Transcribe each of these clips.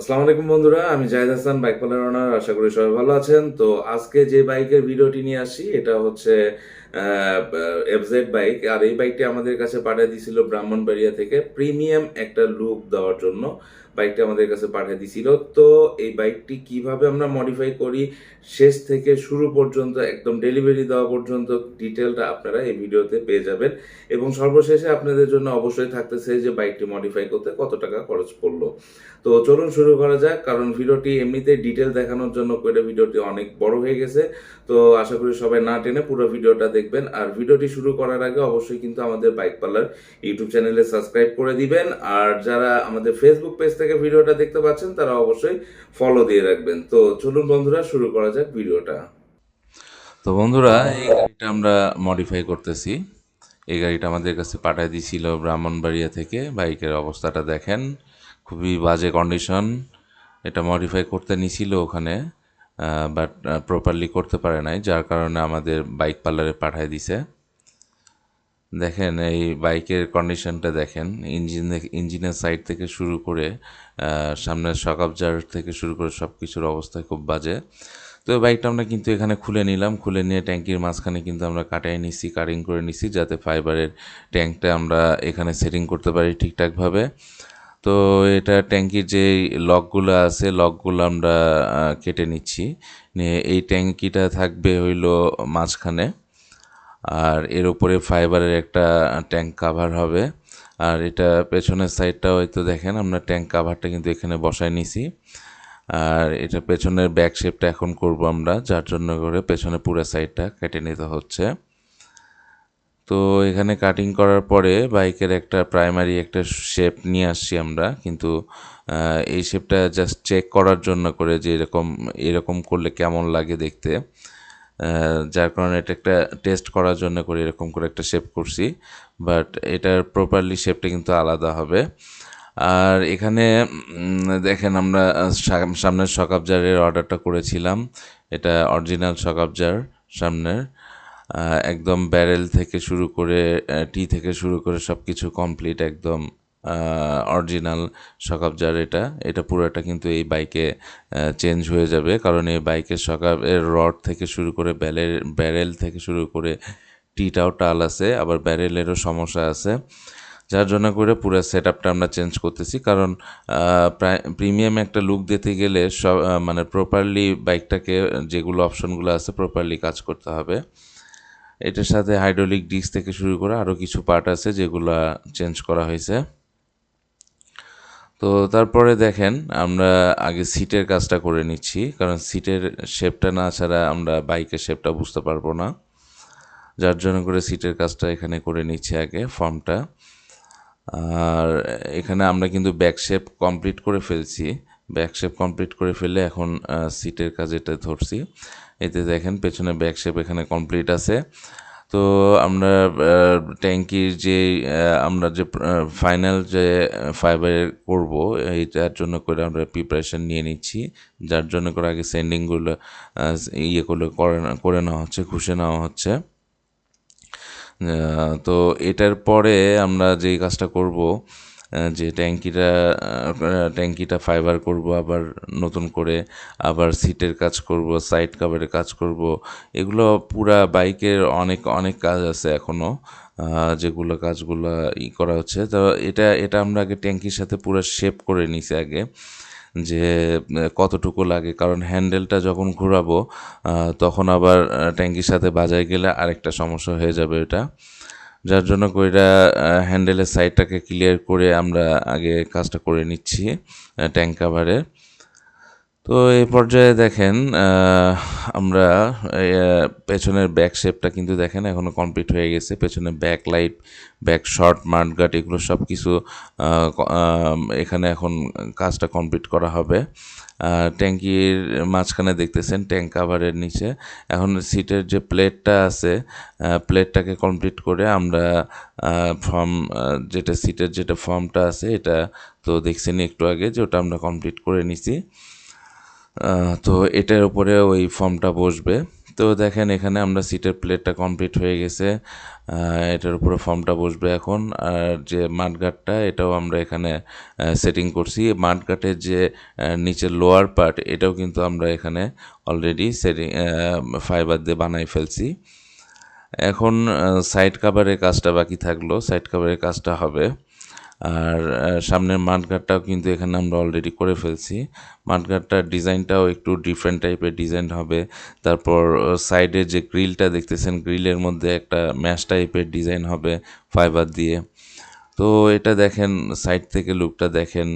আসসালামু আলাইকুম বন্ধুরা, আমি জাহিদ হাসান, বাইক পালার ওনার আশা করি সবাই ভালো আছেন। তো আজকে যে বাইকের ভিডিওটি নিয়ে আসি, এটা হচ্ছে এফজেড বাইক। আর এই বাইকটি আমাদের কাছে পাঠিয়ে দিয়েছিল ব্রাহ্মণবাড়িয়া থেকে। প্রিমিয়াম একটা লুক দেওয়ার জন্য। বাইকটি আমাদের কাছে পাঠিয়ে দিয়েছিল। তো এই বাইকটি কীভাবে আমরা মডিফাই করি, শেষ থেকে শুরু পর্যন্ত, একদম ডেলিভারি দেওয়া পর্যন্ত ডিটেলটা আপনারা এই ভিডিওতে পেয়ে যাবেন। এবং সর্বশেষে আপনাদের জন্য অবশ্যই থাকতেছে যে বাইকটি মডিফাই করতে কত টাকা খরচ পড়ল। তো চলুন শুরু করা যাক, কারণ ভিডিওটি এমনিতে ডিটেল দেখানোর জন্য করে ভিডিওটি অনেক বড় হয়ে গেছে। তো আশা করি সবাই না টেনে পুরো ভিডিওটা দেখবেন। আর ভিডিওটি শুরু করার আগে অবশ্যই কিন্তু আমাদের বাইক পার্লার ইউটিউব চ্যানেলে সাবস্ক্রাইব করে দিবেন। আর যারা আমাদের ফেসবুক পেজ থেকে ভিডিওটা দেখতে পাচ্ছেন, তারা অবশ্যই ফলো দিয়ে রাখবেন। তো চলুন বন্ধুরা, শুরু করা যাক ভিডিওটা। তো বন্ধুরা, এই গাড়িটা আমরা মডিফাই করতেছি। এই গাড়িটা আমাদের কাছে পাঠিয়ে দিয়েছিল ব্রাহ্মণবাড়িয়া থেকে। বাইকের অবস্থাটা দেখেন, খুবই বাজে কন্ডিশন এটা মডিফাই করতে নিছিল ওখানে বাট প্রপারলি করতে পারে নাই, যার কারণে আমাদের বাইক পার্লারে পাঠিয়ে দিছে। দেখেন, এই বাইকের কন্ডিশনটা দেখেন। ইঞ্জিন ইঞ্জিনের সাইড থেকে শুরু করে সামনের শকআবজার থেকে শুরু করে সব কিছুর অবস্থা খুব বাজে। তো বাইকটা আমরা কিন্তু এখানে খুলে নিলাম। খুলে নিয়ে ট্যাঙ্কির মাঝখানে কিন্তু আমরা কাটাই নিছি কাটিং করে নিছি, যাতে ফাইবারের ট্যাঙ্কটা আমরা এখানে সেটিং করতে পারি ঠিকঠাকভাবে। তো এটা ট্যাঙ্কির যে লকগুলো আছে, লকগুলো আমরা কেটে নিচ্ছি। নিয়ে এই ট্যাঙ্কিটা থাকবে হইল মাঝখানে। আর এর উপরে ফাইবারের একটা ট্যাঙ্ক কাভার হবে। আর এটা পেছনের সাইডটাও হয়তো দেখেন, আমরা ট্যাঙ্ক কাভারটা কিন্তু এখানে বসায় নিছি। আর এটা পেছনের ব্যাক শেপটা এখন করব আমরা, যার জন্য করে পেছনে পুরো সাইডটা কেটে নিতে হচ্ছে। তো এখানে কাটিং করার পরে বাইকের একটা প্রাইমারি একটা শেপ নিয়ে আসছি আমরা, কিন্তু এই শেপটা জাস্ট চেক করার জন্য করে যে এরকম এরকম করলে কেমন লাগে দেখতে। যার কারণে এটা একটা টেস্ট করার জন্য করে এরকম করে একটা শেপ করছি বাট এটার প্রপারলি শেপটা কিন্তু আলাদা হবে। আর এখানে দেখেন আমরা সামনের শকাবজারের অর্ডারটা করেছিলাম। এটা অরিজিনাল শকাবজার সামনের। একদম ব্যারেল থেকে শুরু করে টি থেকে শুরু করে সব কিছু কমপ্লিট একদম অরিজিনাল সকাবজার এটা এটা পুরোটা কিন্তু এই বাইকে চেঞ্জ হয়ে যাবে। কারণ এই বাইকের সকাবের রড থেকে শুরু করে ব্যালের ব্যারেল থেকে শুরু করে টিটাও টাল আছে, আবার ব্যারেলেরও সমস্যা আছে। যার জন্য করে পুরো সেট আপটা আমরা চেঞ্জ করতেছি। কারণ প্রিমিয়াম একটা লুক দিতে গেলে সব মানে প্রপারলি বাইকটাকে যেগুলো অপশনগুলো আছে প্রপারলি কাজ করতে হবে। এটার সাথে হাইড্রোলিক ডিস্ক থেকে শুরু করে আরও কিছু পার্ট আছে যেগুলো চেঞ্জ করা হয়েছে। তো তারপরে দেখেন, আমরা আগে সিটের কাজটা করে নিচ্ছি, কারণ সিটের শেপটা না ছাড়া আমরা বাইকের শেপটা বুঝতে পারব না। যার জন্য করে সিটের কাজটা এখানে করে নিচ্ছি আগে ফর্মটা আর এখানে আমরা কিন্তু ব্যাক শেপ কমপ্লিট করে ফেলছি। ব্যাক শেপ কমপ্লিট করে ফেলে এখন সিটের কাজ এটা ধরছি। এতে দেখেন, পেছনে ব্যাক শেপ এখানে কমপ্লিট আছে। তো আমরা ট্যাঙ্কির যে আমরা যে ফাইনাল যে ফাইবার করব, এইটার জন্য করে আমরা প্রিপারেশান নিয়ে নিচ্ছি। যার জন্য করে আগে সেন্ডিংগুলো ইয়ে করলে করে করে নেওয়া হচ্ছে, ঘুষে নেওয়া হচ্ছে। তো এটার পরে আমরা যেই কাজটা করব যে ট্যাঙ্কিটা ট্যাঙ্কিটা ফাইবার করব, আবার নতুন করে আবার সিটের কাজ করব সাইড কাভারের কাজ করব, এগুলো পুরা বাইকের অনেক অনেক কাজ আছে এখনও যেগুলো কাজগুলো ই করা হচ্ছে। তো এটা এটা আমরা আগে ট্যাঙ্কির সাথে পুরো শেপ করে নিছি আগে, যে কতটুকু লাগে, কারণ হ্যান্ডেলটা যখন ঘোরাবো তখন আবার ট্যাঙ্কির সাথে বাজায় গেলে আরেকটা সমস্যা হয়ে যাবে এটা। যার জন্য কইরা হ্যান্ডেলের সাইডটাকে ক্লিয়ার করে আমরা আগে কাজটা করে নিচ্ছি ট্যাঙ্ক কাভারে তো এই পর্যায়ে দেখেন আমরা পেছনের ব্যাক শেপটা কিন্তু দেখেন এখনও কমপ্লিট হয়ে গেছে। পেছনে back light back short mudguard এগুলো সব কিছু এখানে এখন কাজটা কমপ্লিট করা হবে। ট্যাঙ্কির মাঝখানে দেখতেছেন ট্যাঙ্ক কাভারের নিচে। এখন সিটের যে প্লেটটা আছে প্লেটটাকে কমপ্লিট করে আমরা ফর্ম যেটা সিটের যেটা ফর্মটা আছে, এটা তো দেখছেন একটু আগে যে ওটা আমরা কমপ্লিট করে নিছি। তো এটার উপরে ওই ফর্মটা বসবে। তো দেখেন এখানে আমরা সিটের প্লেটটা কমপ্লিট হয়ে গেছে। এটার উপরে ফর্মটা বসবে এখন। আর যে মাঠগাটটা এটাও আমরা এখানে সেটিং করছি। মাঠগাটের যে নিচের লোয়ার পার্ট এটাও কিন্তু আমরা এখানে অলরেডি সেটিং ফাইবার দিয়ে বানাই ফেলছি। এখন সাইড কাভারের কাজটা বাকি থাকল। সাইড কাভারের কাজটা হবে। আর সামনের মাঠগাটটাও কিন্তু এখানে আমরা অলরেডি করে ফেলছি। মাঠগাটটার ডিজাইনটাও একটু ডিফারেন্ট টাইপের ডিজাইন হবে। তারপর সাইডে যে গ্রিলটা দেখতেছেন গ্রিলের মধ্যে একটা ম্যাশ টাইপের ডিজাইন হবে ফাইবার দিয়ে। তো এটা দেখেন সাইড থেকে লুকটা দেখেন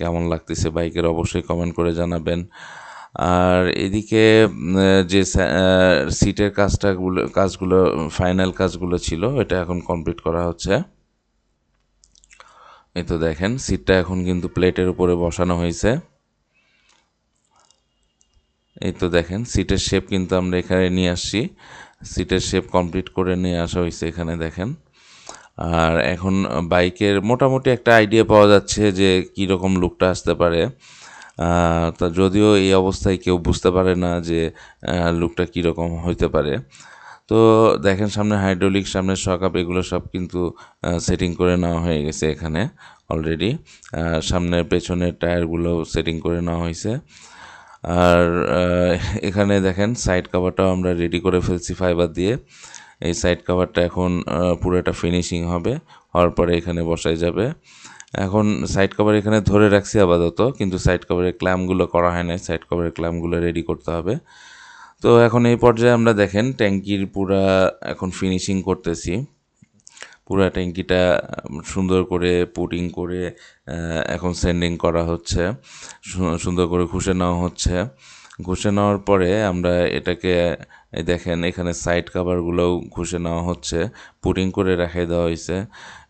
কেমন লাগতেছে বাইকের অবশ্যই কমেন্ট করে জানাবেন। আর এদিকে যে সিটের কাজটাগুলো কাজগুলো ফাইনাল কাজগুলো ছিল, এটা এখন কমপ্লিট করা হচ্ছে। এই তো দেখেন সিটটা এখন কিন্তু প্লেটের উপরে বসানো হয়েছে। এই তো দেখেন সিটের শেপ কিন্তু আমরা এখানে নিয়ে আসছি। সিটের শেপ কমপ্লিট করে নিয়ে আসা হয়েছে এখানে, দেখেন। আর এখন বাইকের মোটামুটি একটা আইডিয়া পাওয়া যাচ্ছে যে কী রকম লুকটা আসতে পারে। তা যদিও এই অবস্থায় কেউ বুঝতে পারে না যে লুকটা কীরকম হইতে পারে। তো দেখেন সামনে হাইড্রোলিক সামনে শকআপ এগুলো সব কিন্তু সেটিং করে নেওয়া হয়ে গেছে এখানে অলরেডি সামনের পেছনের টায়ারগুলো সেটিং করে নেওয়া হয়েছে। আর এখানে দেখেন সাইড কাভারটাও আমরা রেডি করে ফেলছি ফাইবার দিয়ে। এই সাইড কাভারটা এখন পুরোটা ফিনিশিং হবে, হওয়ার পরে এখানে বসাই যাবে। এখন সাইড কভার এখানে ধরে রাখছি আপাতত, কিন্তু সাইড কভারের ক্ল্যামগুলো করা হয় না সাইড কভারের ক্ল্যামগুলো রেডি করতে হবে। তো এখন এই পর্যায়ে আমরা দেখেন ট্যাঙ্কির পুরা এখন ফিনিশিং করতেছি। পুরা ট্যাঙ্কিটা সুন্দর করে পুটিং করে এখন সেন্ডিং করা হচ্ছে। সুন্দর করে ঘুষে নেওয়া হচ্ছে। ঘুষে নেওয়ার পরে আমরা এটাকে দেখেন এখানে সাইড কাভারগুলোও ঘুষে নেওয়া হচ্ছে। পুটিং করে রেখে দেওয়া হয়েছে।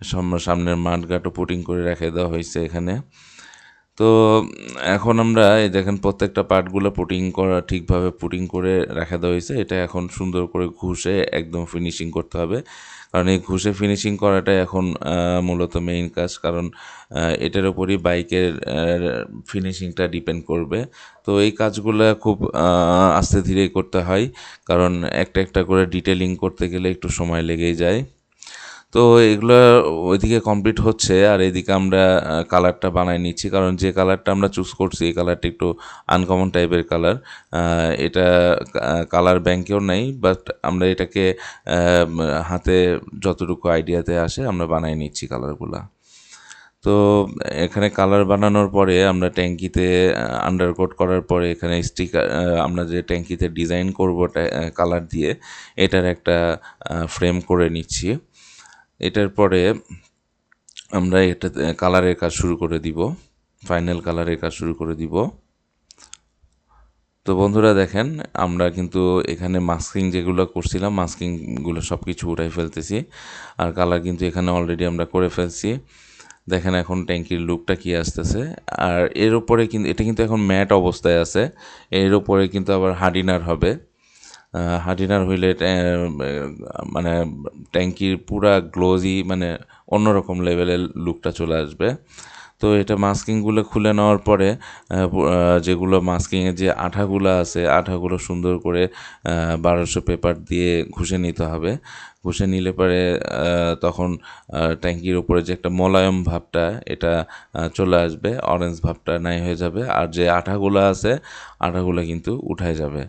সাম- সামনের মাঠঘাটও পুটিং করে রেখে দেওয়া হয়েছে এখানে। তো, এখন আমরা এই দেখেন প্রত্যেকটা পার্টগুলো পুটিং করা, ঠিকভাবে পুটিং করে রাখা দেওয়া হয়েছে। এটা এখন সুন্দর করে ঘুষে একদম ফিনিশিং করতে হবে। কারণ এই ঘুষে ফিনিশিং করাটাই এখন মূলত মেইন কাজ। কারণ এটার উপরই বাইকের ফিনিশিংটা ডিপেন্ড করবে। তো এই কাজগুলো খুব আস্তে ধীরেই করতে হয়। কারণ একটা একটা করে ডিটেলিং করতে গেলে একটু সময় লেগেই যায়। তো এগুলো ওইদিকে কমপ্লিট হচ্ছে আর এদিকে আমরা কালারটা বানাই নিচ্ছি। কারণ যে কালারটা আমরা চুজ করছি, এই কালারটা একটু আনকমন টাইপের কালার এটা কালার ব্যাংকেও নেই বাট আমরা এটাকে হাতে যতটুকু আইডিয়াতে আসে আমরা বানাই নিচ্ছি কালারগুলা তো এখানে কালার বানানোর পরে আমরা ট্যাঙ্কিতে আন্ডারকোট করার পরে এখানে স্টিকার আমরা যে ট্যাঙ্কিতে ডিজাইন করব কালার দিয়ে, এটার একটা ফ্রেম করে নিচ্ছি। এটার পরে আমরা এটা কালারের কাজ শুরু করে দিব ফাইনাল কালারের কাজ শুরু করে দিব। তো বন্ধুরা দেখেন, আমরা কিন্তু এখানে মাস্কিং যেগুলো করছিলাম মাস্কিংগুলো সব কিছু উঠাই ফেলতেছি। আর কালার কিন্তু এখানে অলরেডি আমরা করে ফেলছি। দেখেন এখন ট্যাঙ্কির লুকটা কি আসতেছে। আর এর উপরে কিন্তু এটা কিন্তু এখন ম্যাট অবস্থায় আছে। এর উপরে কিন্তু আবার হার্ডিনার হবে। আহ, হার্ডিনার হইলে মানে ট্যাঙ্কির পুরা গ্লোজি মানে অন্যরকম লেভেলের লুকটা চলে আসবে। তো এটা মাস্কিংগুলো খুলে নেওয়ার পরে যেগুলো মাস্কিংয়ের যে আঠাগুলো আছে আঠাগুলো সুন্দর করে বারোশো পেপার দিয়ে ঘষে নিতে হবে। ঘষে নিলে পরে তখন ট্যাঙ্কির উপরে যে একটা মোলায়ম ভাবটা এটা চলে আসবে। অরেঞ্জ ভাবটা নাই হয়ে যাবে। আর যে আঠাগুলো আছে আঠাগুলো কিন্তু উঠায় যাবে।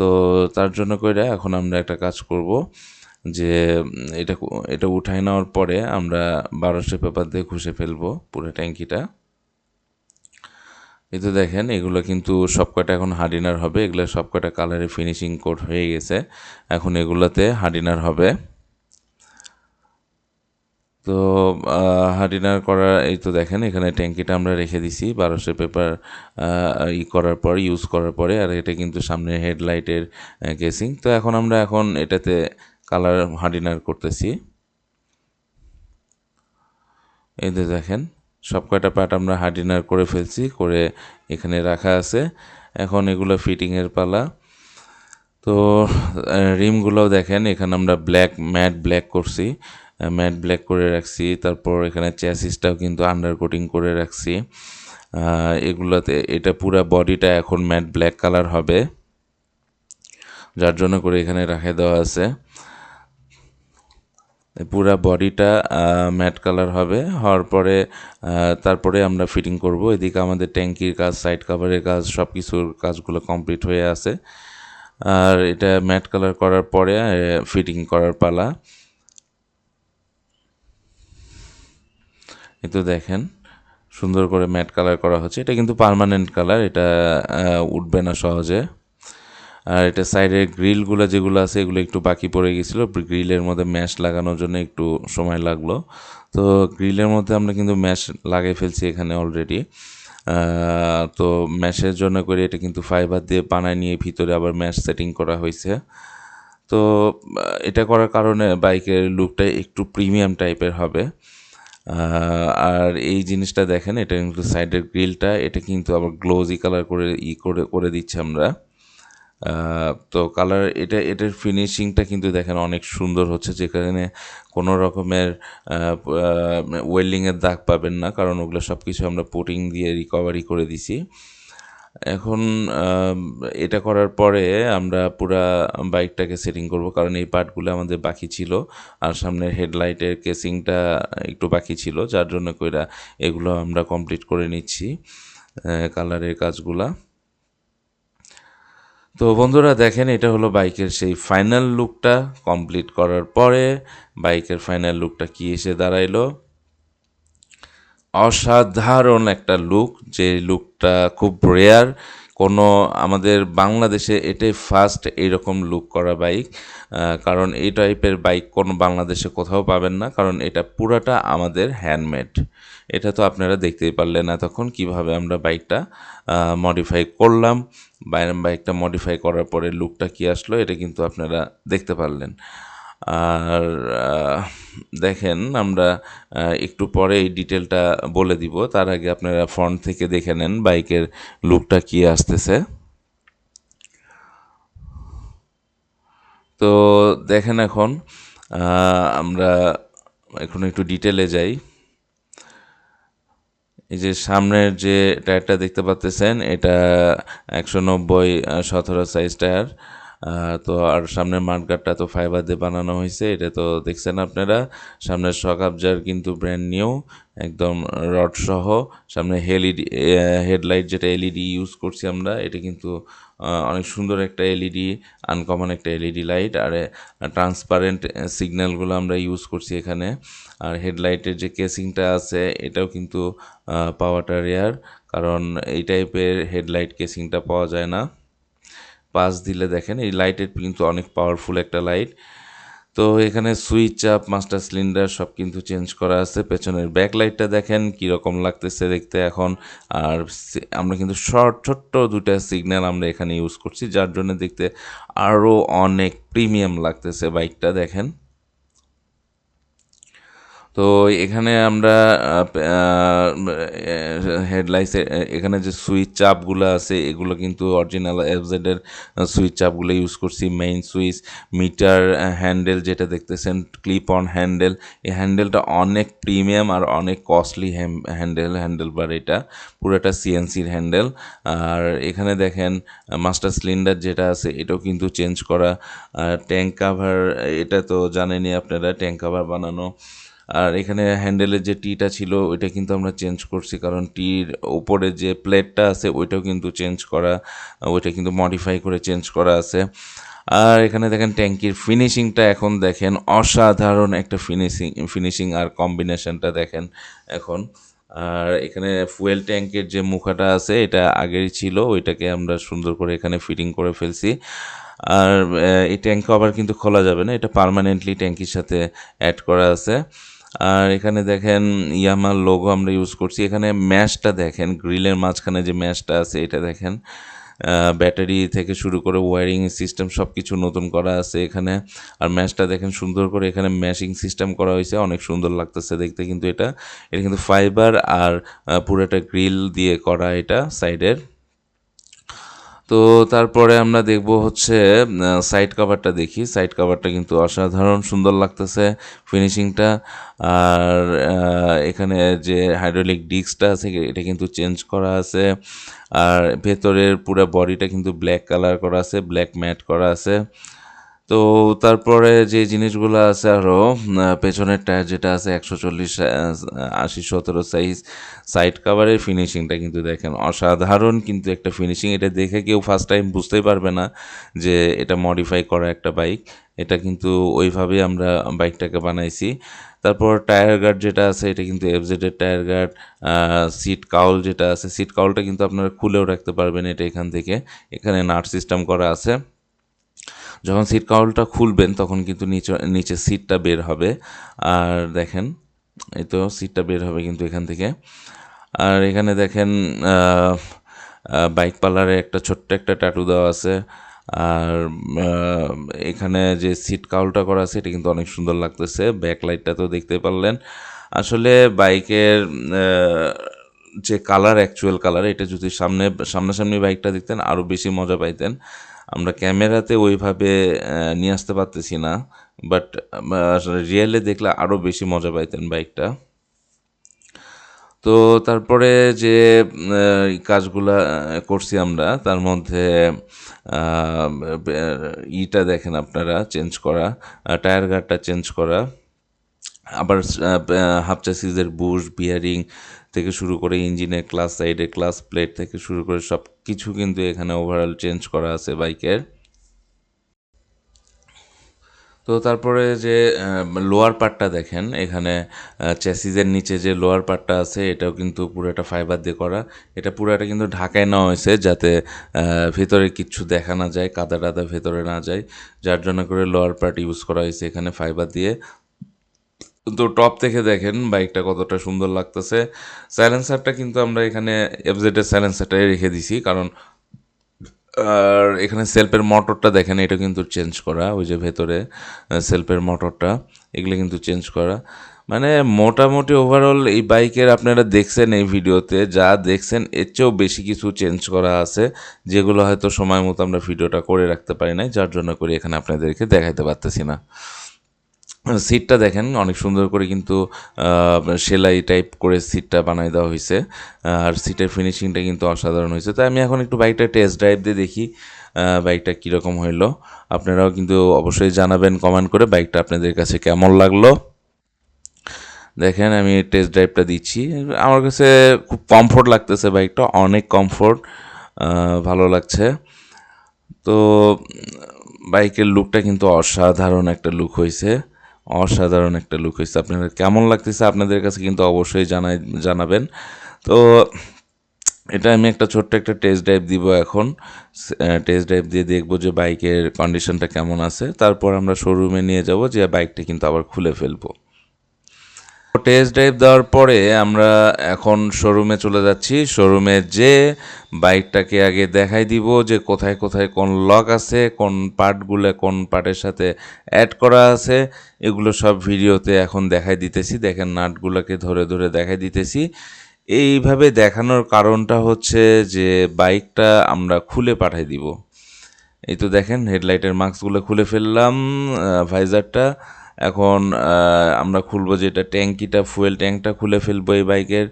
তো তার জন্য করে এখন আমরা একটা কাজ করব যে, এটা এটা উঠাই নেওয়ার পরে আমরা বারোশো পেপার দিয়ে ঘষে ফেলব পুরো ট্যাঙ্কিটা। এই তো দেখেন, এগুলো কিন্তু সবকটা এখন হার্ডিনার হবে, এগুলো সবকটা কালারে ফিনিশিং কোট হয়ে গেছে। এখন এগুলোতে হার্ডিনার হবে। তো হার্ডিনার করা এই তো দেখেন, এখানে ট্যাঙ্কিটা আমরা রেখে দিছি বারোশো পেপার ই করার পর ইউজ করার পরে, আর এটা কিন্তু সামনে হেডলাইটের কেসিং তো এখন আমরা এখন এটাতে কালার হার্ডিনার করতেছি। এই যে দেখেন, সব কয়টা পার্ট আমরা হার্ডিনার করে ফেলছি, করে এখানে রাখা আছে। এখন এগুলো ফিটিংয়ের পালা। তো রিমগুলোও দেখেন, এখানে আমরা ব্ল্যাক ম্যাট ব্ল্যাক করছি। ম্যাট ব্ল্যাক করে রাখছি। তারপর এখানে চ্যাসিসটাও কিন্তু আন্ডার কোটিং করে রাখছি। এগুলাতে এটা পুরা বডিটা এখন ম্যাট ব্ল্যাক কালার হবে। যার জন্য করে এখানে রাখে দেওয়া আছে। পুরা বডিটা ম্যাট কালার হবে। হওয়ার পরে তারপরে আমরা ফিটিং করব। এদিকে আমাদের ট্যাঙ্কির কাজ সাইড কাভারের কাজ সব কিছুর কাজগুলো কমপ্লিট হয়ে আছে। আর এটা ম্যাট কালার করার পরে ফিটিং করার পালা। এই তো দেখেন। সুন্দর করে ম্যাট কালার করা হচ্ছে। এটা কিন্তু পার্মানেন্ট কালার, এটা উঠবে না সহজে। আর এটা সাইডের গ্রিলগুলো যেগুলো আছে, এগুলো একটু বাকি পড়ে গেছিল। গ্রিলের মধ্যে ম্যাশ লাগানোর জন্য একটু সময় লাগল। তো গ্রিলের মধ্যে আমরা কিন্তু ম্যাশ লাগিয়ে ফেলছি এখানে অলরেডি তো ম্যাশের জন্য করে এটা কিন্তু ফাইবার দিয়ে বানায় নিয়ে ভিতরে আবার ম্যাশ সেটিং করা হয়েছে। তো এটা করার কারণে বাইকের লুকটা একটু প্রিমিয়াম টাইপের হবে। আর এই জিনিসটা দেখেন, এটা কিন্তু সাইডের গ্রিলটা এটা কিন্তু আবার গ্লোজি কালার করে, ই করে করে দিচ্ছে আমরা। তো কালার এটা, এটার ফিনিশিংটা কিন্তু দেখেন অনেক সুন্দর হচ্ছে, যেখানে কোনো রকমের ওয়েল্ডিংয়ের দাগ পাবেন না, কারণ ওগুলো সব কিছু আমরা পোটিং দিয়ে রিকভারি করে দিছি। এখন এটা করার পরে আমরা পুরা বাইকটাকে সেটিং করব, কারণ এই পার্টগুলো আমাদের বাকি ছিল, আর সামনের হেডলাইটের কেসিংটা একটু বাকি ছিল, যার জন্য কইরা এগুলো আমরা কমপ্লিট করে নিচ্ছি কালারের কাজগুলা। তো বন্ধুরা দেখেন, এটা হলো বাইকের সেই ফাইনাল লুকটা কমপ্লিট করার পরে বাইকের ফাইনাল লুকটা কি এসে দাঁড়াইলো। অসাধারণ একটা লুক যে লুকটা খুব রেয়ার কোনো আমাদের বাংলাদেশে এটাই ফার্স্ট এইরকম লুক করা বাইক কারণ এই টাইপের বাইক কোনো বাংলাদেশে কোথাও পাবেন না, কারণ এটা পুরাটা আমাদের হ্যান্ডমেড এটা তো আপনারা দেখতেই পারলেন এতক্ষণ কীভাবে আমরা বাইকটা মডিফাই করলাম। বাইকটা মডিফাই করার পরে লুকটা কি আসলো, এটা কিন্তু আপনারা দেখতে পারলেন। আর দেখেন আমরা একটু পরে এই ডিটেলটা বলে দিব। তার আগে আপনারা ফ্রন্ট থেকে দেখে নেন বাইকের লুকটা কি আসতেছে। তো দেখেন এখন আমরা এখন একটু ডিটেলে যাই। এই যে সামনের যে টায়ারটা দেখতে পাচ্তেছেন এটা একশো নব্বই সতেরো সাইজ টায়ার তো আর সামনের মাঠগাটটা তো ফাইবার দিয়ে বানানো হয়েছে, এটা তো দেখছেন আপনারা। সামনের শক আবজার কিন্তু ব্র্যান্ড নিউ একদম রড সহ। সামনে হেলইডি হেডলাইট যেটা এলইডি ইউজ করছি আমরা, এটা কিন্তু অনেক সুন্দর একটা এলইডি আনকমন একটা এলইডি লাইট আর ট্রান্সপারেন্ট সিগন্যালগুলো আমরা ইউজ করছি এখানে। আর হেডলাইটের যে কেসিংটা আছে, এটাও কিন্তু পাওয়াটা রেয়ার কারণ এই টাইপের হেডলাইট কেসিংটা পাওয়া যায় না। পাস দিলে দেখেন, এই লাইটের কিন্তু অনেক পাওয়ারফুল একটা লাইট তো এখানে সুইচ আপ মাস্টার সিলিন্ডার সব কিন্তু চেঞ্জ করা আছে। পেছনের ব্যাক লাইটটা দেখেন কীরকম লাগতেছে দেখতে এখন। আর আমরা কিন্তু শর্ট ছোট্ট দুটা সিগন্যাল আমরা এখানে ইউজ করছি, যার জন্য দেখতে আরও অনেক প্রিমিয়াম লাগতেছে বাইকটা দেখেন। তো এখানে আমরা হেডলাইটসের এখানে যে সুইচ চাপগুলো আছে, এগুলো কিন্তু অরিজিনাল এফজেডের সুইচ চাপগুলো ইউজ করছি। মেইন সুইচ মিটার হ্যান্ডেল যেটা দেখতেছেন ক্লিপ অন হ্যান্ডেল এই হ্যান্ডেলটা অনেক প্রিমিয়াম আর অনেক কস্টলি হ্যান্ডেল হ্যান্ডেল বার এটা। পুরোটা সিএনসির হ্যান্ডেল আর এখানে দেখেন মাস্টার সিলিন্ডার যেটা আছে, এটাও কিন্তু চেঞ্জ করা। ট্যাঙ্ক কাভার এটা তো জানেনই আপনারা ট্যাঙ্ক কাভার বানানো। আর এখানে হ্যান্ডেলের যে টিটা ছিল, ওইটা কিন্তু আমরা চেঞ্জ করছি। কারণ টির উপরে যে প্লেটটা আছে, ওইটাও কিন্তু চেঞ্জ করা, ওইটা কিন্তু মডিফাই করে চেঞ্জ করা আছে। আর এখানে দেখেন ট্যাঙ্কির ফিনিশিংটা এখন দেখেন অসাধারণ একটা ফিনিশিং ফিনিশিং আর কম্বিনেশনটা দেখেন এখন। আর এখানে ফুয়েল ট্যাঙ্কের যে মুখাটা আছে, এটা আগেরই ছিল, ওইটাকে আমরা সুন্দর করে এখানে ফিটিং করে ফেলছি। আর এই ট্যাঙ্ক আবার কিন্তু খোলা যাবে না, এটা পার্মানেন্টলি ট্যাঙ্কির সাথে অ্যাড করা আছে। আর এখানে দেখেন ইয়ামার লোগো আমরা ইউজ করছি। এখানে ম্যাশটা দেখেন, গ্রিলের মাঝখানে যে ম্যাশটা আছে, এটা দেখেন। ব্যাটারি থেকে শুরু করে ওয়ারিং সিস্টেম সব কিছু নতুন করা আছে এখানে। আর ম্যাশটা দেখেন সুন্দর করে এখানে ম্যাশিং সিস্টেম করা হয়েছে। অনেক সুন্দর লাগতেছে দেখতে কিন্তু এটা। এটা কিন্তু ফাইবার আর পুরোটা গ্রিল দিয়ে করা এটা সাইডের তো তারপরে আমরা দেখব হচ্ছে সাইড কাভারটা দেখি। সাইড কাভারটা কিন্তু অসাধারণ সুন্দর লাগতেছে ফিনিশিংটা আর এখানে যে হাইড্রোলিক ডিস্কটা আছে, এটা কিন্তু চেঞ্জ করা আছে। আর ভেতরের পুরো বডিটা কিন্তু ব্ল্যাক কালার করা আছে ব্ল্যাক ম্যাট করা আছে। তো তারপরে যে জিনিসগুলো আছে আরও পেছনের টায়ার যেটা আছে একশো চল্লিশ আশি সতেরো সাইজ সাইড কাভারের ফিনিশিংটা কিন্তু দেখেন অসাধারণ কিন্তু একটা ফিনিশিং। এটা দেখে কেউ ফার্স্ট টাইম বুঝতেই পারবে না যে এটা মডিফাই করা একটা বাইক এটা কিন্তু ওইভাবেই আমরা বাইকটাকে বানাইছি। তারপর টায়ার গার্ড যেটা আছে, এটা কিন্তু এফজেডের টায়ার গার্ড সিট কাউল যেটা আছে সিট কাউলটা কিন্তু আপনারা খুলেও রাখতে পারবেন এটা এখান থেকে। এখানে নাট সিস্টেম করা আছে। যখন সিট কাউলটা খুলবেন, তখন কিন্তু নিচে নিচে সিটটা বের হবে। আর দেখেন, এই তো সিটটা বের হবে কিন্তু এখান থেকে। আর এখানে দেখেন বাইক পার্লারে একটা ছোট্ট একটা ট্যাটু দেওয়া আছে। আর এখানে যে সিট কাউলটা করা আছে, এটা কিন্তু অনেক সুন্দর লাগতেছে। ব্যাক লাইটটা তো দেখতে পারলেন। আসলে বাইকের যে কালার অ্যাকচুয়াল কালার এটা যদি সামনে, সামনাসামনি বাইকটা দেখতেন আরও বেশি মজা পাইতেন। আমরা ক্যামেরাতে ওইভাবে নিয়ে আসতে পারতেছি না বাট রিয়েলে দেখলে আরও বেশি মজা পাইতেন বাইকটা। তো তারপরে যে কাজগুলা করছি আমরা, তার মধ্যে ইটা দেখেন আপনারা, চেঞ্জ করা টায়ার গার্ডটা চেঞ্জ করা, আবার হাফ চাসিসের বুশ, বিয়ারিং থেকে শুরু করে ইঞ্জিনের ক্লাস সাইডে ক্লাস প্লেট থেকে শুরু করে সব কিছু কিন্তু এখানে ওভারঅল চেঞ্জ করা আছে বাইকের তো তারপরে যে লোয়ার পার্টটা দেখেন, এখানে চ্যাসিজের নিচে যে লোয়ার পার্টটা আছে, এটাও কিন্তু পুরোটা ফাইবার দিয়ে করা। এটা পুরোটা কিন্তু ঢাকায় নেওয়া হয়েছে যাতে ভেতরে কিচ্ছু দেখা না যায় কাদা টাদা ভেতরে না যায়। যার জন্য করে লোয়ার পার্ট ইউজ করা হয়েছে এখানে ফাইবার দিয়ে। তো টপ থেকে দেখেন বাইকটা কতটা সুন্দর লাগতেছে। সাইলেন্সারটা কিন্তু আমরা এখানে এফজেডের সাইলেন্সারটাই রেখে দিছি, কারণ, আর এখানে সেলফের মোটরটা দেখেন, এটা কিন্তু চেঞ্জ করা, ওই যে ভেতরে সেলফের মোটরটা, এগুলো কিন্তু চেঞ্জ করা। মানে মোটামুটি ওভারঅল এই বাইকের আপনারা দেখছেন এই ভিডিওতে, যা দেখছেন এর চেয়েও বেশি কিছু চেঞ্জ করা আছে, যেগুলো হয়তো সময় মতো আমরা ভিডিওটা করে রাখতে পারি নাই, যার জন্য করে এখানে আপনাদেরকে দেখাইতে পারতেছি না। সিটটা দেখেন, অনেক সুন্দর করে কিন্তু সেলাই টাইপ করে সিটটা বানাই দেওয়া হয়েছে আর সিটের ফিনিশিংটা কিন্তু অসাধারণ হয়েছে তাই আমি এখন একটু বাইকটা টেস্ট ড্রাইভ দিয়ে দেখি বাইকটা কীরকম হইল। আপনারাও কিন্তু অবশ্যই জানাবেন কমেন্ট করে বাইকটা আপনাদের কাছে কেমন লাগল। দেখেন, আমি টেস্ট ড্রাইভটা দিচ্ছি। আমার কাছে খুব কমফোর্ট লাগতেছে বাইকটা অনেক কমফোর্ট ভালো লাগছে। তো, বাইকের লুকটা কিন্তু অসাধারণ একটা লুক হয়েছে অসাধারণ একটা লুক হয়েছে। আপনাদের কেমন লাগতেছে আপনাদের কাছে কিন্তু অবশ্যই জানাই, জানাবেন। তো, এটা আমি একটা ছোট্ট একটা টেস্ট ড্রাইভ দিব এখন। টেস্ট ড্রাইভ দিয়ে দেখব যে বাইকের কন্ডিশনটা কেমন আছে। তারপর আমরা শোরুমে নিয়ে যাব, যে বাইকটা কিন্তু আবার খুলে ফেলব। টেস্ট ড্রাইভ দেওয়ার পরে আমরা এখন শোরুমে চলে যাচ্ছি। শোরুমে যে বাইকটাকে আগে দেখাই দিব যে কোথায় কোথায় কোন লক আছে, কোন পার্টগুলো কোন পার্টের সাথে অ্যাড করা আছে, এগুলো সব ভিডিওতে এখন দেখাই দিতেছি। দেখেন নাটগুলোকে ধরে ধরে দেখাই দিতেছি। এইভাবে দেখানোর কারণটা হচ্ছে যে বাইকটা আমরা খুলে পাঠাই দিব। এই তো দেখেন হেডলাইটের মাস্কগুলো খুলে ফেললাম ভাইজারটা এখন আমরা খুলবো যেটা ট্যাঙ্কিটা, ফুয়েল ট্যাঙ্কটা খুলে ফেলব এই বাইকের,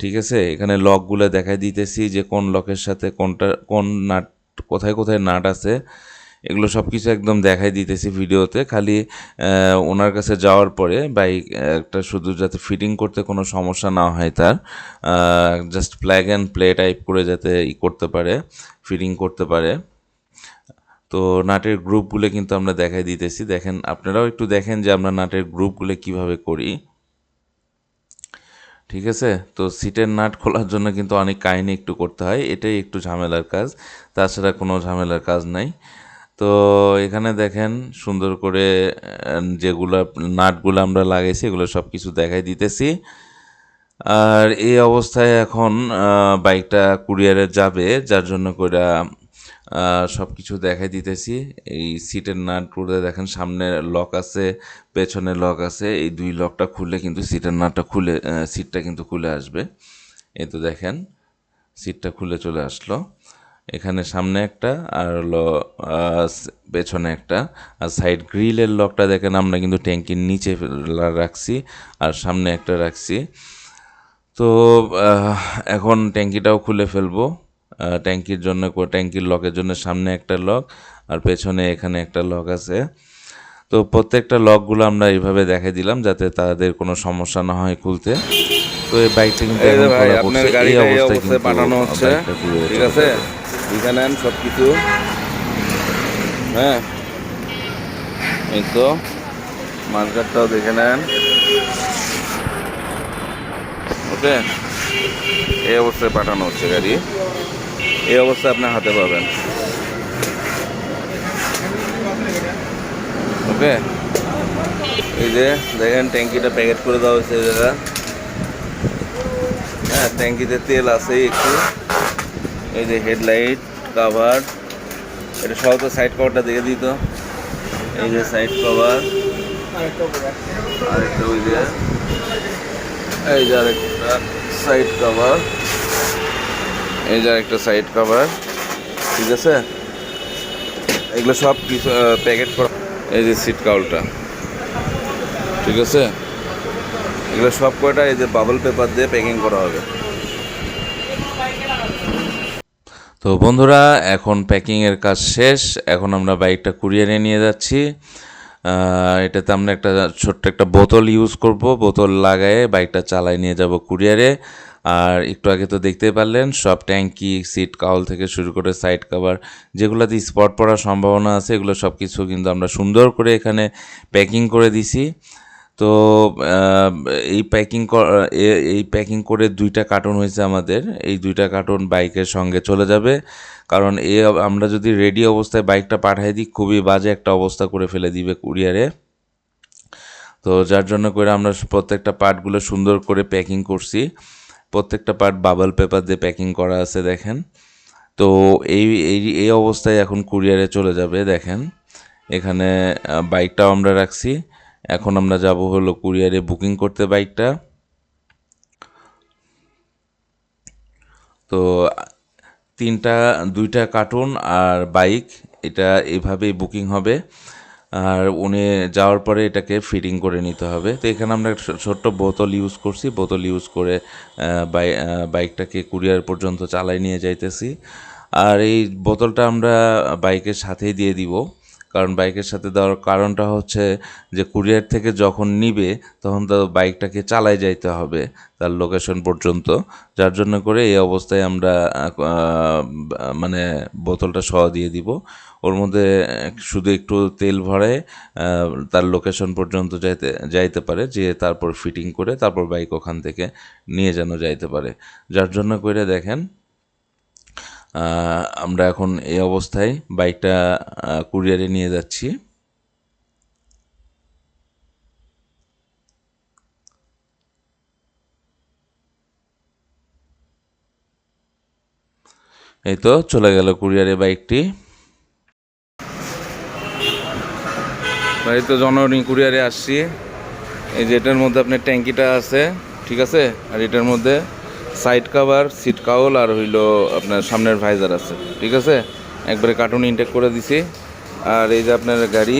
ঠিক আছে? এখানে লকগুলো দেখাই দিতেছি যে কোন লকের সাথে কোনটা, কোন নাট, কোথায় কোথায় নাট আছে। এগুলো সব কিছু একদম দেখাই দিতেছি ভিডিওতে। খালি ওনার কাছে যাওয়ার পরে বাইক, একটা শুধু যাতে ফিটিং করতে কোনো সমস্যা না হয় তার just plug and play type করে যাতে ই করতে পারে, ফিটিং করতে পারে। তো নাটের গ্রুপগুলো কিন্তু আমরা দেখাই দিতেছি। দেখেন, আপনারাও একটু দেখেন যে আমরা নাটের গ্রুপগুলো কীভাবে করি। ঠিক আছে? তো সিটের নাট খোলার জন্য কিন্তু অনেক কাহিনী একটু করতে হয়। এটাই একটু ঝামেলার কাজ। তাছাড়া কোনো ঝামেলার কাজ নাই। তো এখানে দেখেন, সুন্দর করে যেগুলো নাটগুলো আমরা লাগাইছি, এগুলো সব কিছু দেখাই দিতেছি। আর এই অবস্থায় এখন বাইকটা কুরিয়ারে যাবে, যার জন্য করে সব কিছু দেখাই দিতেছি। এই সিটের নাট করে দেখেন, সামনে লক আছে, পেছনে লক আছে। এই দুই লকটা খুললে কিন্তু সিটের নাটটা খুলে সিটটা কিন্তু খুলে আসবে। এই তো দেখেন সিটটা খুলে চলে আসলো। এখানে সামনে একটা আর হলো পেছনে একটা। আর সাইড গ্রিলের লকটা দেখেন, আমরা কিন্তু ট্যাঙ্কির নিচে রাখছি আর সামনে একটা রাখছি। তো এখন ট্যাঙ্কিটাও খুলে ফেলব। ট্যাঙ্কির জন্য ট্যাঙ্কির লকের জন্য সামনে একটা লক আর পেছনে এখানে একটা লক আছে। তো প্রত্যেকটা লকগুলো আমরা এইভাবে দেখে দিলাম যাতে তাদের কোনো সমস্যা না হয় খুলতে। তো এই বাইকটা কিন্তু এখন আপনার। এই অবস্থায় অবস্থায় পাঠানো হচ্ছে। ঠিক আছে? নেন সব কিছু হ্যাঁ। এই তো। মার্কেটটাও দেখে নেন। ওকে? এই অবস্থায় পাঠানো হচ্ছে গাড়ি। এই অবস্থায় আপনার হাতে পাবেন। ওকে? এই যে দেখেন, ট্যাঙ্কিটা প্যাকেট করে দেওয়া হয়েছে জায়গা হ্যাঁ ট্যাঙ্কিতে তেল আছে একটু। এই যে হেডলাইট কাভার এটা সব তো সাইড কভারটা দেখে দিত এই যে সাইড কভার আরেকটা ওই যে, এই যে আরেকটা সাইড কভার এই যে আরেকটা সাইড কভার ঠিক আছে? এগুলো সব কিছু প্যাকেট করা। এই যে সিট কাউলটা ঠিক আছে? এগুলো সব কয়টা? এই যে বাবল পেপার দিয়ে প্যাকিং করা হবে। তো বন্ধুরা, এখন প্যাকিংয়ের কাজ শেষ। এখন আমরা বাইকটা কুরিয়ারে নিয়ে যাচ্ছি। এটাতে আমরা একটা ছোট্ট একটা বোতল ইউজ করব। বোতল লাগায়ে বাইকটা চালায় নিয়ে যাব কুরিয়ারে আর একটু আগে তো দেখতেই পারলেন, সব ট্যাঙ্কি, সিট কাউল থেকে শুরু করে সাইড কাভার, যেগুলোতে স্পট পড়ার সম্ভাবনা আছে, এগুলো সব কিছু কিন্তু আমরা সুন্দর করে এখানে প্যাকিং করে দিছি। তো এই প্যাকিং এই প্যাকিং করে দুইটা কার্টুন হয়েছে আমাদের, এই দুইটা কার্টুন বাইকের সঙ্গে চলে যাবে। কারণ এ, আমরা যদি রেডি অবস্থায় বাইকটা পাঠাই দিই, খুবই বাজে একটা অবস্থা করে ফেলে দিবে কুরিয়ারে। তো যার জন্য করে আমরা প্রত্যেকটা পার্টগুলো সুন্দর করে প্যাকিং করছি। প্রত্যেকটা পার্ট বাবল পেপার দিয়ে প্যাকিং করা আছে, দেখেন। তো এই এই এই অবস্থায় এখন কুরিয়ারে চলে যাবে, দেখেন। এখানে বাইকটাও আমরা রাখছি। এখন আমরা যাব হলো কুরিয়ারে বুকিং করতে বাইকটা তো, তিনটা, দুইটা কার্টুন আর বাইক এটা এভাবেই বুকিং হবে। আর উনি যাওয়ার পরে এটাকে ফিটিং করে নিতে হবে। তো এখানে আমরা ছোট্ট বোতল ইউজ করছি। বোতল ইউজ করে বাইকটাকে কুরিয়ার পর্যন্ত চালাই নিয়ে যাইতেছি। আর এই বোতলটা আমরা বাইকের সাথেই দিয়ে দিব। কারণ বাইকের সাথে দেওয়ার কারণটা হচ্ছে যে, কুরিয়ার থেকে যখন নিবে, তখন তো বাইকটাকে চালাই যাইতে হবে তার লোকেশন পর্যন্ত। যার জন্য করে এই অবস্থায় আমরা মানে বোতলটা সহ দিয়ে দিব। ওর মধ্যে শুধু একটু তেল ভরে তার লোকেশন পর্যন্ত যাইতে যাইতে পারে যে তারপর ফিটিং করে তারপর বাইক ওখান থেকে নিয়ে যেন যাইতে পারে। যার জন্য করে দেখেন আমরা এখন এই অবস্থায় বাইকটা কুরিয়ারে নিয়ে যাচ্ছি। এই তো চলে গেল কুরিয়ারে বাইকটি এই তো জননী কুরিয়ারে আসছি। এই যে এটার মধ্যে আপনার ট্যাঙ্কিটা আছে, ঠিক আছে? আর এটার মধ্যে সাইড কাভার সিট কাউল আর হইল আপনার সামনের ভাইজার আছে, ঠিক আছে? একবারে কার্টুন ইনটেক করে দিছি। আর এই যে আপনার গাড়ি,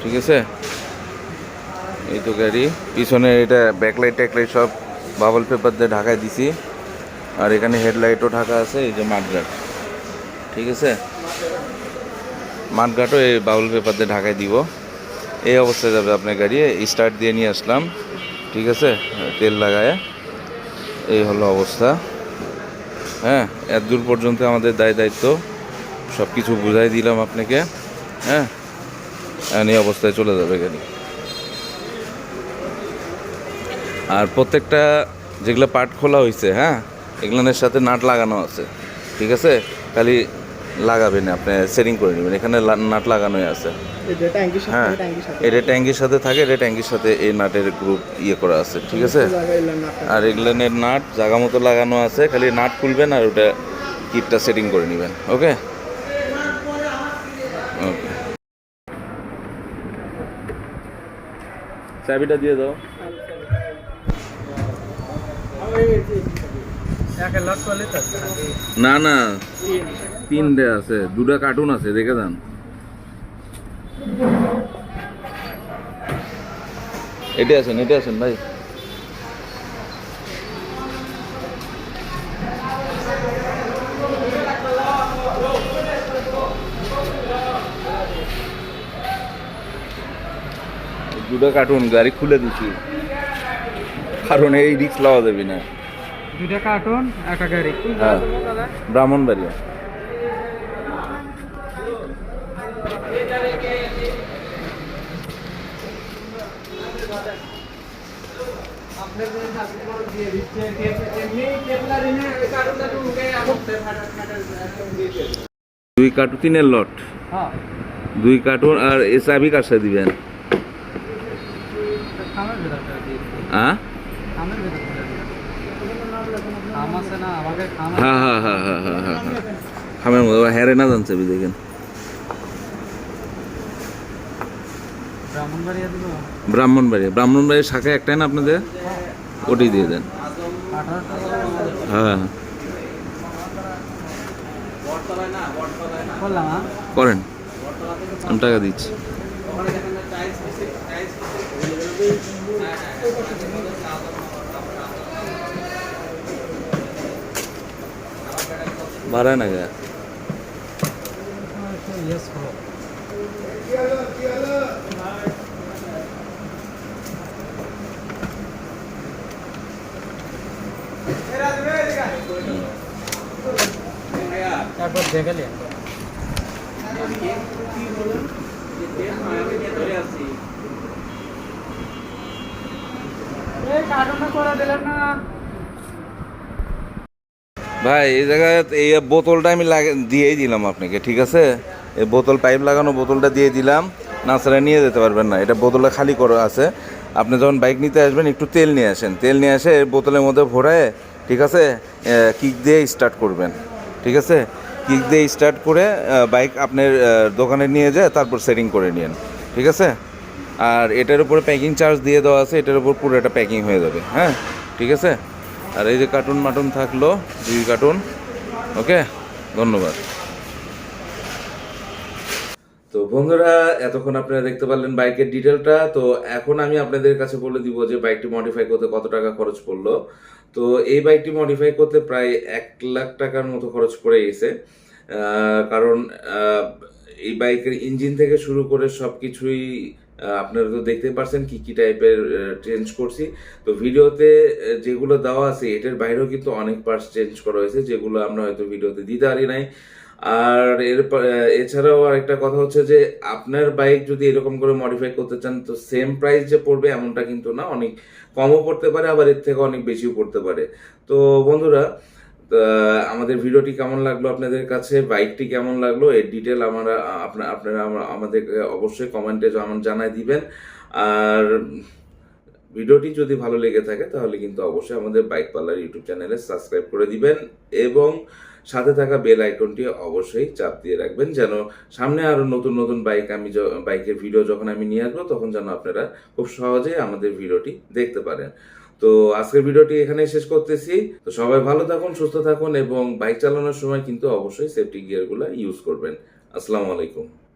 ঠিক আছে? এই তো গাড়ি। পিছনে এটা ব্যাকলাইট ট্যাকলাইট সব বাবল পেপার দিয়ে ঢাকায় দিছি। আর এখানে হেডলাইটও ঢাকা আছে, এই যে মাঠগাট ঠিক আছে? মাঠঘাটও এই বাউল পেপার দিয়ে ঢাকায় দিব। এই অবস্থায় যাবে আপনার গাড়ি স্টার্ট দিয়ে নিয়ে আসলাম। ঠিক আছে? তেল লাগায়। এই হলো অবস্থা। হ্যাঁ এত দূর পর্যন্ত আমাদের দায় দায়িত্ব। সব কিছু বুঝাই দিলাম আপনাকে। হ্যাঁ? এই অবস্থায় চলে যাবে গাড়ি। আর প্রত্যেকটা যেগুলো পার্ট খোলা হয়েছে হ্যাঁ? এগুলোর সাথে নাট লাগানো আছে। ঠিক আছে? খালি লাগাবেন আপনি সেটিং করে নেবেন। এখানে নাট লাগানোই আছে। হ্যাঁ এটা ট্যাঙ্কির সাথে থাকে এটা ট্যাঙ্কির সাথে এই নাটের গ্রুপ ইয়ে করা আছে ঠিক আছে? আর এগুলোনের নাট জায়গা মতো লাগানো আছে খালি নাট খুলবেন আর ওটা কিটটা সেটিং করে নেবেন ওকে? ওকে। চাবিটা দিয়ে দাও। না না। তিনটে আছে দুটা কার্টুন আছে দেখে যান। এটা আছেন এটা আছেন ভাই। দুটো কার্টুন গাড়ি খুলে দিচ্ছি কারণ এই রিক্স লওয়া যাবে না। দুটা কার্টুন একটা গাড়ি। হ্যাঁ ব্রাহ্মণবাড়িয়া। দুই কার্টুন তিনের লট। দুই কার্টুন আর এ চাবি কার দিবেন? হ্যাঁ? হ্যাঁ হ্যাঁ হ্যাঁ হ্যাঁ হ্যাঁ হ্যাঁ হ্যাঁ। খামের মধ্যে হ্যারে না জানছে দেখেন। ব্রাহ্মণবাড়িয়া ব্রাহ্মণবাড়িয়া। ব্রাহ্মণবাড়ির শাখা একটাই না আপনাদের? ওটি দিয়ে দেন। হ্যাঁ। করেন। আমি টাকা দিচ্ছি। ভাড়া না গা ইয়েস করো তারপর দেখালি এই কার্টুনটা করে দিলেন না। ভাই এই জায়গায় এই বোতলটা আমি লাগে দিয়েই দিলাম আপনাকে ঠিক আছে? এই বোতল পাইপ লাগানো বোতলটা দিয়ে দিলাম। নাচারা নিয়ে যেতে পারবেন না। এটা বোতলটা খালি করা আছে। আপনি যখন বাইক নিতে আসবেন, একটু তেল নিয়ে আসেন। তেল নিয়ে এসে বোতলের মধ্যে ভরায়, ঠিক আছে কিক দিয়ে স্টার্ট করবেন। ঠিক আছে? কিক দিয়ে স্টার্ট করে বাইক আপনার দোকানে নিয়ে যায় তারপর সেটিং করে নিন ঠিক আছে? আর এটার উপরে প্যাকিং চার্জ দিয়ে দেওয়া আছে, এটার উপর পুরো এটা প্যাকিং হয়ে যাবে। হ্যাঁ? ঠিক আছে? আর এই যে কার্টুন মাটুন থাকল দুই কার্টুন ওকে ধন্যবাদ। তো বন্ধুরা, এতক্ষণ আপনারা দেখতে পারলেন বাইকের ডিটেলটা তো এখন আমি আপনাদের কাছে বলে দিব যে বাইকটি মডিফাই করতে কত টাকা খরচ পড়ল। তো এই বাইকটি মডিফাই করতে প্রায় এক লাখ টাকার মতো খরচ পড়ে গেছে। কারণ এই বাইকের ইঞ্জিন থেকে শুরু করে সব কিছুই আপনারা তো দেখতে পারছেন কি কি টাইপের চেঞ্জ করছি। তো ভিডিওতে যেগুলো দেওয়া আছে, এটার বাইরেও কিন্তু অনেক পার্টস চেঞ্জ করা হয়েছে, যেগুলো আমরা হয়তো ভিডিওতে দিতে পারি নাই। আর এর এছাড়াও আরেকটা কথা হচ্ছে যে, আপনার বাইক যদি এরকম করে মডিফাই করতে চান, তো সেম প্রাইস যে পড়বে এমনটা কিন্তু না, অনেক কমও পড়তে পারে, আবার এর থেকে অনেক বেশিও পড়তে পারে। তো বন্ধুরা আমাদের ভিডিওটি কেমন লাগল আপনাদের কাছে বাইকটি কেমন লাগল, এর ডিটেল আমরা আপনা- আপনারা আমা- আমাদেরকে অবশ্যই কমেন্টে জানাই দিবেন। আর ভিডিওটি যদি ভালো লেগে থাকে, তাহলে কিন্তু অবশ্যই আমাদের বাইক পার্লার ইউটিউব চ্যানেলে সাবস্ক্রাইব করে দিবেন এবং সাথে থাকা বেল আইকনটি অবশ্যই চাপ দিয়ে রাখবেন যেন সামনে আরও নতুন নতুন বাইক আমি বাইকের ভিডিও যখন আমি নিয়ে আসব, তখন যেন আপনারা খুব সহজেই আমাদের ভিডিওটি দেখতে পারেন। তো আজকের ভিডিওটি এখানে শেষ করতেছি। তো সবাই ভালো থাকুন, সুস্থ থাকুন এবং বাইক চালানোর সময় কিন্তু অবশ্যই সেফটি গিয়ারগুলো ইউজ করবেন। আসসালামু আলাইকুম।